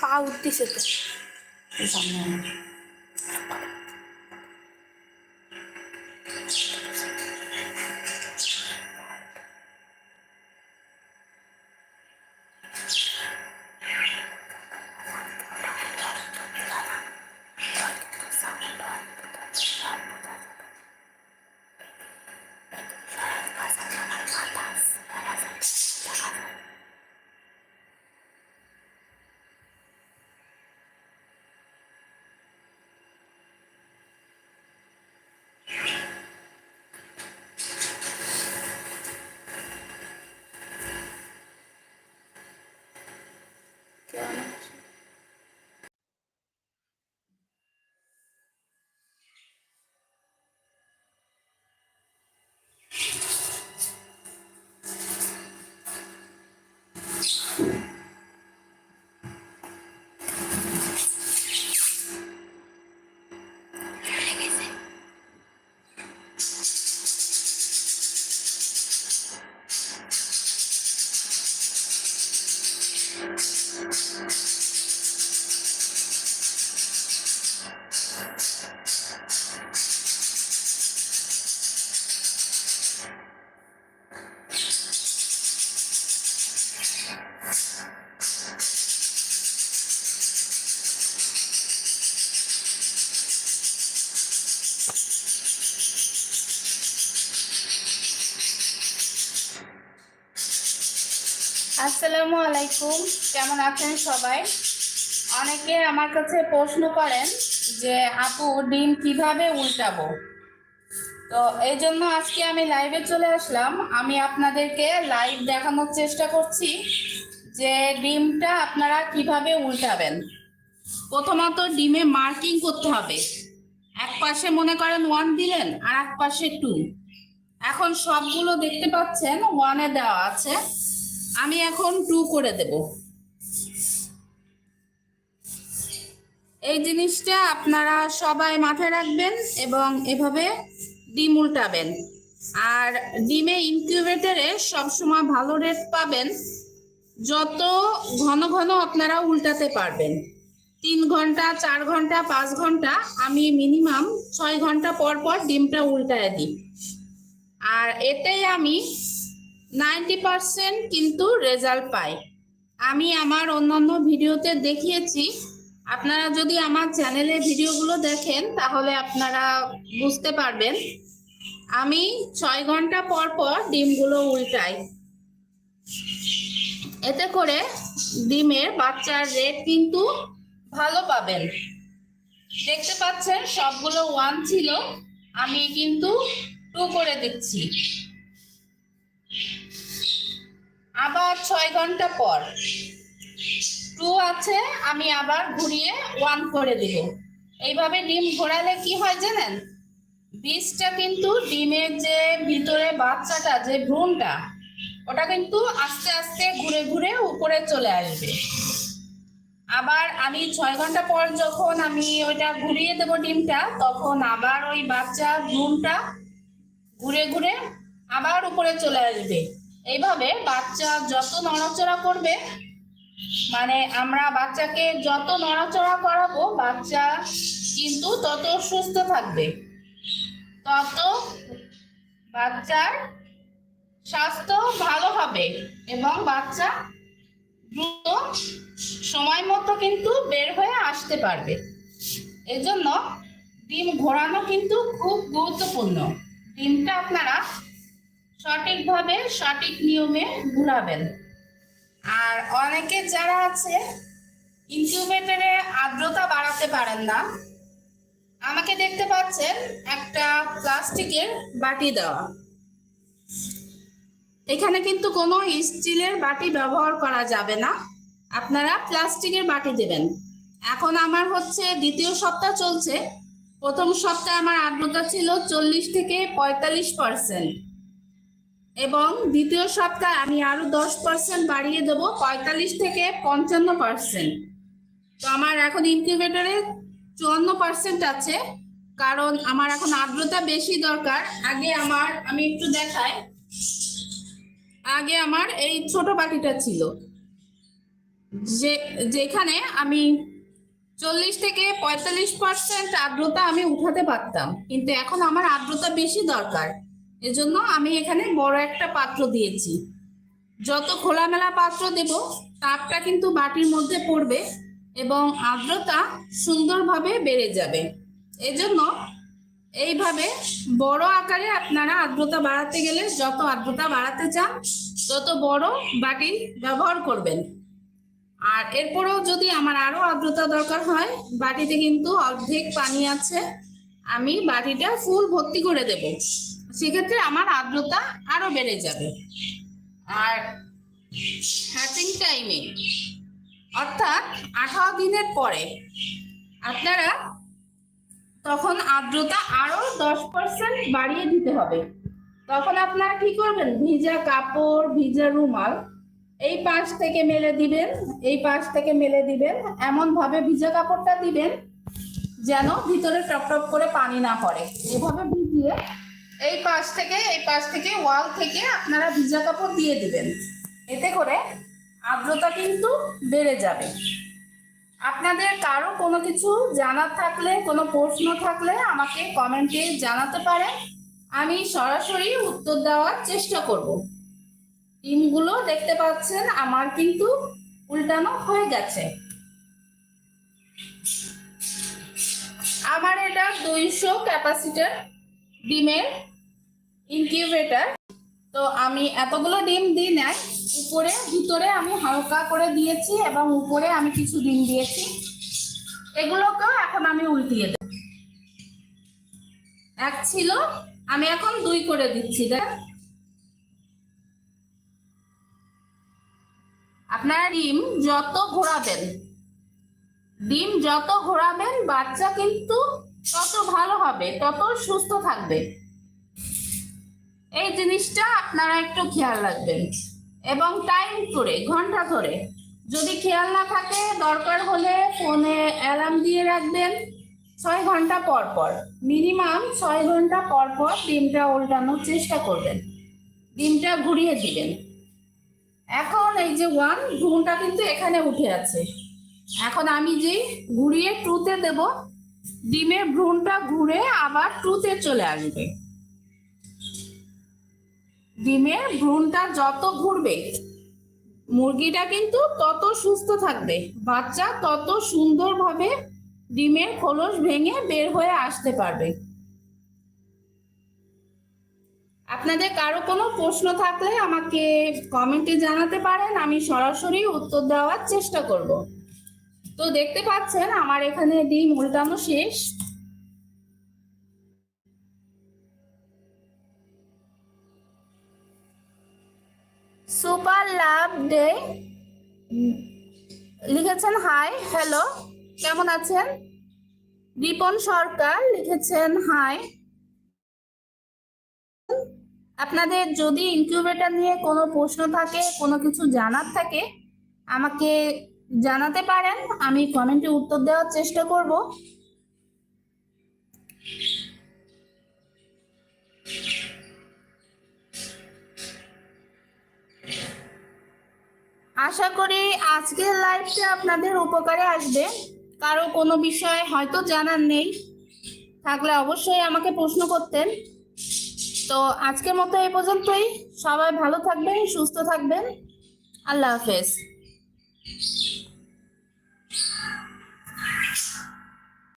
पावती से सामने আসসালামু আলাইকুম। কেমন আছেন সবাই? অনেকে আমার কাছে প্রশ্ন করেন যে, আপু, ডিম কীভাবে উল্টাবো? তো এই জন্য আজকে আমি লাইভে চলে আসলাম। আমি আপনাদেরকে লাইভ দেখানোর চেষ্টা করছি যে, ডিমটা আপনারা কীভাবে উল্টাবেন। প্রথমত ডিমে মার্কিং করতে হবে। এক পাশে মনে করেন ওয়ান দিলেন, আর এক পাশে টু এখন সবগুলো দেখতে পাচ্ছেন ওয়ানে দেওয়া আছে। আমি এখন টু করে দেব। এই জিনিসটা আপনারা সবাই মাথায় রাখবেন এবং এভাবে ডিম উল্টাবেন। আর ডিমে ইনকিউবেটরে সবসময় ভালো রেট পাবেন। যত ঘন ঘন আপনারা উল্টাতে পারবেন। তিন ঘণ্টা, চার ঘণ্টা, পাঁচ ঘণ্টা, আমি মিনিমাম ছয় ঘণ্টা পর পর ডিমটা উল্টায় দিই। আর এতেই আমি নাইনটি পার্সেন্ট কিন্তু রেজাল্ট পাই আমি আমার অন্যান্য ভিডিওতে দেখিয়েছি। আপনারা যদি আমার চ্যানেলে ভিডিওগুলো দেখেন, তাহলে আপনারা বুঝতে পারবেন। আমি ছয় ঘণ্টা পর পর ডিমগুলো উল্টাই। এতে করে ডিমের বাচ্চার রেট কিন্তু ভালো পাবেন। দেখতে পাচ্ছেন, সবগুলো ওয়ান ছিল। আমি কিন্তু টু করে দিচ্ছি। আবার ছয় ঘণ্টা পর। টু আছে, আমি আবার ঘুরিয়ে ওয়ান করে দিব। এইভাবে ডিম ঘোরালে কি হয় জানেন? বীজটা কিন্তু ডিমের যে ভিতরে বাচ্চাটা, যে ভ্রূণটা, ওটা কিন্তু আস্তে আস্তে ঘুরে ঘুরে উপরে চলে আসবে। আবার আমি ছয় ঘণ্টা পর যখন আমি ওইটা ঘুরিয়ে দেবো ডিমটা, তখন আবার ওই বাচ্চা ভ্রূণটা ঘুরে ঘুরে আবার উপরে চলে আসবে। এইভাবে বাচ্চা যত নড়াচড়া করবে মানে আমরা বাচ্চাকে যত নড়াচড়া করাবো, বাচ্চা কিন্তু তত সুস্থ থাকবে। তত বাচ্চার স্বাস্থ্য ভালো হবে এবং বাচ্চা দ্রুত সময় মতো কিন্তু বের হয়ে আসতে পারবে। এজন্য ডিম ঘোরানো কিন্তু খুব গুরুত্বপূর্ণ। ডিমটা আপনারা সঠিকভাবে, সঠিক নিয়মে ঘুরাবেন আর অনেকে যারা আছে ইনকিউবেটরে আর্দ্রতা বাড়াতে পারেন না, আমাকে দেখতে পাচ্ছেন একটা প্লাস্টিকের বাটি দেওয়া। এখানে কিন্তু কোনো স্টিলের বাটি ব্যবহার করা যাবে না। আপনারা প্লাস্টিকের বাটি দেবেন। এখন আমার হচ্ছে দ্বিতীয় সপ্তাহ চলছে। প্রথম সপ্তাহে আমার আর্দ্রতা ছিল চল্লিশ থেকে পঁয়তাল্লিশ পার্সেন্ট এবং দ্বিতীয় সপ্তাহে আমি আরও দশ পার্সেন্ট বাড়িয়ে দেবো, পঁয়তাল্লিশ থেকে পঞ্চান্ন পার্সেন্ট তো আমার এখন ইনকিউবেটরে চুয়ান্ন পার্সেন্ট আছে, কারণ আমার এখন আর্দ্রতা বেশি দরকার। আগে আমার, আমি একটু দেখাই। আগে আমার এই ছোট বাটিটা ছিল, যে, যেখানে আমি চল্লিশ থেকে পঁয়তাল্লিশ পার্সেন্ট আর্দ্রতা আমি উঠাতে পারতাম। কিন্তু এখন আমার আর্দ্রতা বেশি দরকার। এজন্য আমি এখানে বড় একটা পাত্র দিয়েছি। যত খোলামেলা পাত্র দেব তাপটা কিন্তু বাটির মধ্যে পড়বে এবং আর্দ্রতা সুন্দরভাবে বেড়ে যাবে। এজন্য এইভাবে বড় আকারে আপনারা আর্দ্রতা বাড়াতে গেলে যত আর্দ্রতা বাড়াতে চান, তত বড় বাটি ব্যবহার করবেন। আর এরপরেও যদি আমার আরও আর্দ্রতা দরকার হয়, বাটিতে কিন্তু অর্ধেক পানি আছে, আমি বাটিটা ফুল ভর্তি করে দেব। সেক্ষেত্রে আমার আর্দ্রতা আরও বেড়ে যাবে। আর হ্যাচিং টাইমে অর্থাৎ আঠারো দিনের পরে আপনারা তখন আর্দ্রতা আরও দশ পার্সেন্ট বাড়িয়ে দিতে হবে। তখন আপনারা কি করবেন? ভিজা কাপড়, ভিজা রুমাল, এই পাশ থেকে মেলে দিবেন, এই পাশ থেকে মেলে দিবেন এমন ভাবে ভিজা কাপড়টা দিবেন যেন ভিতরে টপ টপ করে পানি না পড়ে। এভাবে ভিজিয়ে এই পাশ থেকে, এই পাশ থেকে, ওয়াল থেকে আপনারা ভিজা কাপড় দিয়ে দিবেন। এতে করে আর্দ্রতা কিন্তু বেড়ে যাবে। আপনাদের কারও কোনো কিছু জানার থাকলে, কোনো প্রশ্ন থাকলে আমাকে কমেন্টে জানাতে পারেন। আমি সরাসরি উত্তর দেওয়ার চেষ্টা করব। ডিমগুলো দেখতে পাচ্ছেন, আমার কিন্তু উল্টানো হয়ে গেছে। আমার এটা দুইশো ক্যাপাসিটার ডিমের ইনকিউবেটার তো আমি এতগুলো ডিম দিই নাই, উপরে, ভিতরে আমি হালকা করে দিয়েছি এবং উপরে আমি কিছু ডিম দিয়েছি। এগুলোকেও এখন আমি উল্টিয়ে দেব। এক ছিল, আমি এখন দুই করে দিচ্ছি, দেখ। আপনারা ডিম যত ঘোরাবেন, ডিম যত ঘোরাবেন, বাচ্চা কিন্তু তত ভালো হবে, তত সুস্থ থাকবে। এই জিনিসটা আপনারা একটু খেয়াল রাখবেন। এবং টাইম করে, ঘণ্টা ধরে। যদি খেয়াল না থাকে, দরকার হলে ফোনে অ্যালার্ম দিয়ে রাখবেন ছয় ঘণ্টা পর পর। মিনিমাম ছয় ঘণ্টা পর পর ডিমটা উল্টানোর চেষ্টা করবেন। ডিমটা ঘুরিয়ে দিবেন। এখন এই যে ওয়ান ঘুমটা কিন্তু এখানে উঠে আছে। এখন আমি যে ঘুরিয়ে ট্রুতে দেব, ডিমের ভ্রূণটা ঘুরে আবার ট্রুতে চলে আসবে। ডিমের ভ্রূণটা যত ঘুরবে, মুরগিটা কিন্তু তত সুস্থ থাকবে। বাচ্চা তত সুন্দরভাবে ডিমের খোলস ভেঙে বের হয়ে আসতে পারবে। আপনাদের কারও কোনো প্রশ্ন থাকলে আমাকে কমেন্টে জানাতে পারেন, আমি সরাসরি উত্তর দেওয়ার চেষ্টা করব। তো দেখতে পাচ্ছেন, আমার এখানে ডিম উল্টানো শেষ। Love day. লিখেছেন, হাই, হ্যালো, কেমন আছেন? রিপন সরকার লিখেছেন, হাই। আপনাদের যদি ইনকিউবেটর নিয়ে কোনো প্রশ্ন থাকে, কোনো কিছু জানার থাকে, আমাকে জানাতে পারেন। আমি কমেন্টে উত্তর দেওয়ার চেষ্টা করব। আশা করি আজকের লাইভটা আপনাদের উপকারে আসবে। কারও কোনো বিষয়ে হয়তো জানার নেই। থাকলে অবশ্যই আমাকে প্রশ্ন করতেন। তো আজকের মতো এই পর্যন্তই। সবাই ভালো থাকবেন, সুস্থ থাকবেন। আল্লাহ হাফেজ।